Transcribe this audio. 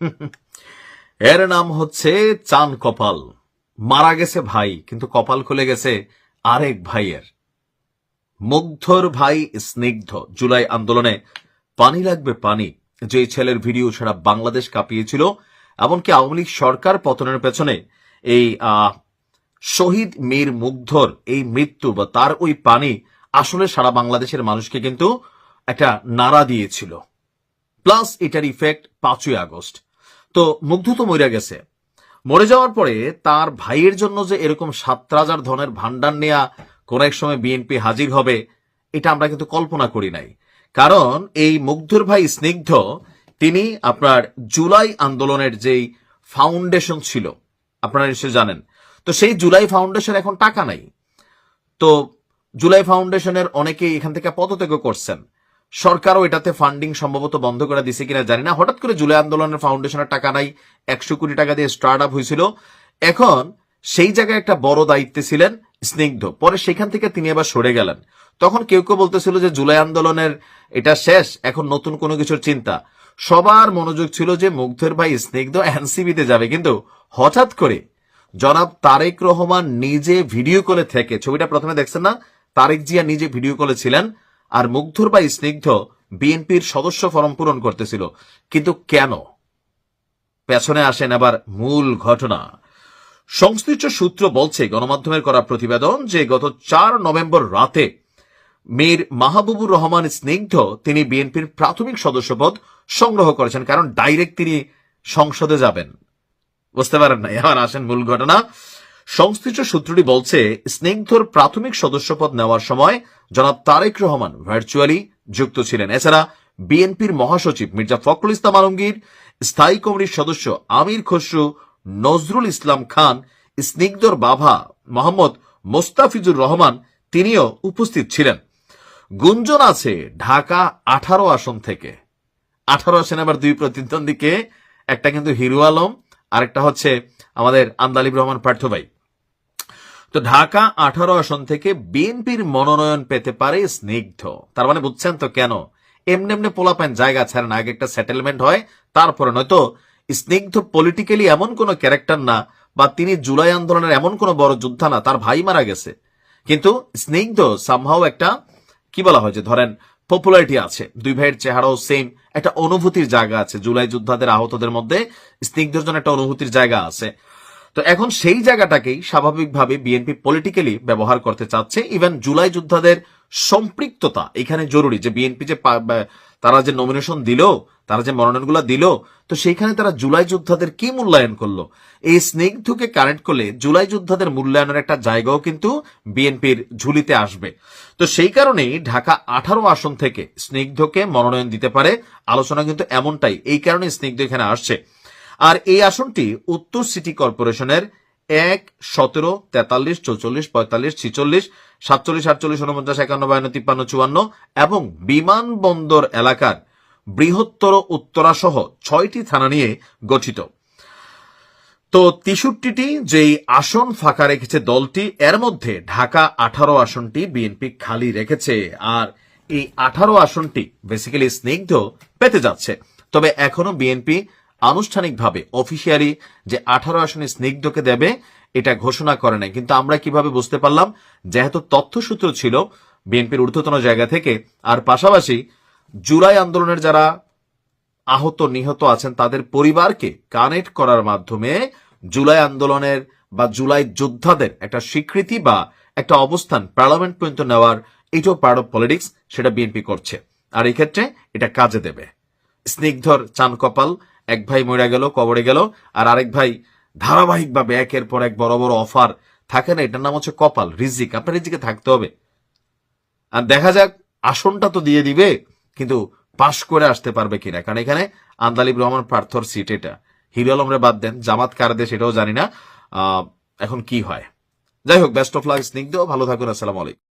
এর নাম হচ্ছে চান কপাল। মারা গেছে ভাই, কিন্তু কপাল খুলে গেছে আরেক ভাইয়ের। মুগ্ধর ভাই স্নিগ্ধ, জুলাই আন্দোলনে পানি লাগবে পানি। যে ছেলের ভিডিও সারা বাংলাদেশ কাঁপিয়েছিল, এমনকি আওয়ামী লীগ সরকার পতনের পেছনে এই শহীদ মীর মুগ্ধর এই মৃত্যু বা তার ওই পানি আসলে সারা বাংলাদেশের মানুষকে কিন্তু একটা নাড়া দিয়েছিল। প্লাস এটার ইফেক্ট পাঁচই আগস্ট। তো মুগ্ধ তো মরে গেছে। মরে যাওয়ার পরে তার ভাইয়ের জন্য যে এরকম সাত রাজার ধনের ভান্ডার নেয়া কোন এক সময় বিএনপি হাজির হবে, এটা আমরা কিন্তু কল্পনা করি নাই। কারণ এই মুগ্ধর ভাই স্নিগ্ধ, তিনি আপনার জুলাই আন্দোলনের যেই ফাউন্ডেশন ছিল, আপনারা নিশ্চয়ই জানেন। তো সেই জুলাই ফাউন্ডেশন এখন টাকা নাই। তো জুলাই ফাউন্ডেশনের অনেকেই এখান থেকে পদত্যাগ করছেন। সরকারও এটাতে ফান্ডিং সম্ভবত বন্ধ করে দিছে কিনা জানি না। হঠাৎ করে জুলাই আন্দোলনের ফাউন্ডেশনের টাকা নাই, একশো কোটি টাকা দিয়ে স্টার্ট আপ হয়েছিল। এখন সেই জায়গায় একটা বড় দায়িত্বে ছিলেন স্নিগ্ধ। পরে সেখান থেকে তিনি আবার সরে গেলেন। তখন কেউ কেউ বলতেছিল যে জুলাই আন্দোলনের এটা শেষ, এখন নতুন কোনো কিছুর চিন্তা। সবার মনোযোগ ছিল যে মুগ্ধের ভাই স্নিগ্ধ এনসিবিতে যাবে। কিন্তু হঠাৎ করে জনাব তারেক রহমান নিজে ভিডিও কলে থেকে, ছবিটা প্রথমে দেখছেন না? তারেক জিয়া নিজে ভিডিও কলে ছিলেন। আর মুগ্ধর বা স্নিগ্ধ বিএনপির সদস্য ফরম পূরণ করতেছিল। কিন্তু কেন? পেছনে আসেন আবার মূল ঘটনা। সংশ্লিষ্ট সূত্র বলছে, গণমাধ্যমের করা প্রতিবেদন যে গত চার নভেম্বর রাতে মীর মাহবুবুর রহমান স্নিগ্ধ তিনি বিএনপির প্রাথমিক সদস্যপদ সংগ্রহ করেছেন, কারণ ডাইরেক্ট তিনি সংসদে যাবেন। বুঝতে পারেন না এবার আসেন মূল ঘটনা। সংশ্লিষ্ট সূত্রটি বলছে, স্নিগ্ধর প্রাথমিক সদস্যপদ নেওয়ার সময় জনাব তারেক রহমান ভার্চুয়ালি যুক্ত ছিলেন। এছাড়া বিএনপির মহাসচিব মির্জা ফখরুল ইসলাম আলমগীর, স্থায়ী কমিটির সদস্য আমির খসরু, নজরুল ইসলাম খান, স্নিগ্ধর বাবা মোহাম্মদ মোস্তাফিজুর রহমান তিনিও উপস্থিত ছিলেন। গুঞ্জন আছে ঢাকা আঠারো আসন থেকে। আঠারো আসনে আবার দুই প্রতিদ্বন্দ্বীকে, একটা কিন্তু হিরু আলম, আরেকটা হচ্ছে আমাদের আন্দালিব রহমান পার্থ ভাই। তো ঢাকা আঠারো আসন থেকে বিএনপির মনোনয়ন পেতে পারে স্নিগ্ধ। তার মানে বুঝছেন তো কেন? এমনি এমনি পোলাপাইন জায়গা ছাড়েন আগে একটা সেটেলমেন্ট হয়, তারপরে নয়তো স্নিগ্ধ পলিটিক্যালি এমন কোন ক্যারেক্টার না, বা তিনি জুলাই আন্দোলনের এমন কোন বড় যোদ্ধা না, তার ভাই মারা গেছে। কিন্তু স্নিগ্ধ সামহাও একটা, কি বলা হয় যে ধরেন পপুলারিটি আছে। দুই ভাইয়ের চেহারাও সেম একটা অনুভূতির জায়গা আছে। জুলাই যোদ্ধাদের আহতদের মধ্যে স্নিগ্ধর জন্য একটা অনুভূতির জায়গা আছে। তো এখন সেই জায়গাটাকেই স্বাভাবিকভাবে বিএনপি পলিটিক্যালি ব্যবহার করতে চাচ্ছে। ইভেন জুলাই যোদ্ধাদের সম্পৃক্ততা এখানে জরুরি। যে বিএনপি যে তারা যে নমিনেশন দিল, তারা যে মনোনয়নগুলো দিল, তো সেইখানে তারা জুলাই যোদ্ধাদের কি মূল্যায়ন করল? এই স্নিগ্ধকে কানেক্ট করলে জুলাই যোদ্ধাদের মূল্যায়নের একটা জায়গাও কিন্তু বিএনপির ঝুলিতে আসবে। তো সেই কারণেই ঢাকা আঠারো আসন থেকে স্নিগ্ধকে মনোনয়ন দিতে পারে। আলোচনা কিন্তু এমনটাই। এই কারণে স্নিগ্ধ এখানে আসছে। আর এই আসনটি উত্তর সিটি কর্পোরেশনের এক, সতেরো, তেতাল্লিশ, চৌচল্লিশ, পঁয়তাল্লিশ, ছিচল্লিশ, সাতচল্লিশ, আটচল্লিশ, উনপঞ্চাশ, একান্ন, বায়ান্ন, তিপ্পান্ন, চুয়ান্ন এবং বিমানবন্দর এলাকার বৃহত্তর উত্তরা সহ ছয়টি থানা নিয়ে গঠিত। তো তেষট্টিটি যেই আসন ফাঁকা রেখেছে দলটি, এর মধ্যে ঢাকা আঠারো আসনটি বিএনপি খালি রেখেছে আর এই আঠারো আসনটি বেসিক্যালি স্নিগ্ধ পেতে যাচ্ছে। তবে এখনও বিএনপি আনুষ্ঠানিকভাবে অফিসিয়ালি যে আঠারো আসনে স্নিগ্ধকে দেবে, এটা ঘোষণা করে নাই। কিন্তু আমরা কীভাবে বুঝতে পারলাম? যেহেতু তথ্যসূত্র ছিল বিএনপির ঊর্ধ্বতন জায়গা থেকে, আর পাশাপাশি জুলাই আন্দোলনের যারা আহত, নিহত আছেন, তাদের পরিবারকে কানেক্ট করার মাধ্যমে জুলাই আন্দোলনের বা জুলাই যোদ্ধাদের একটা স্বীকৃতি বা একটা অবস্থান পার্লামেন্ট পর্যন্ত নেওয়ার এটাও পার্ট অফ পলিটিক্স সেটা বিএনপি করছে। আর এই ক্ষেত্রে এটা কাজে দেবে। স্নিগ্ধর চান কপাল এক ভাই মরে গেল, কবরে গেল, আর আরেক ভাই ধারাবাহিকভাবে একের পর এক বড় বড় অফার থাকে না, এটার নাম হচ্ছে কপাল, রিজিক, আপনার রিজিকে থাকতে হবে। আর দেখা যাক, আসনটা তো দিয়ে দিবে, কিন্তু পাশ করে আসতে পারবে কিনা, কারণ এখানে আন্দালিব রহমান পার্থর সিট এটা। হিরো আলমরে বাদ দেন, জামাত কার দেশ এটাও জানি না এখন কি হয়। যাই হোক বেস্ট অফ লাক স্নিগ্ধ, ভালো থাকুন, আসসালামু আলাইকুম।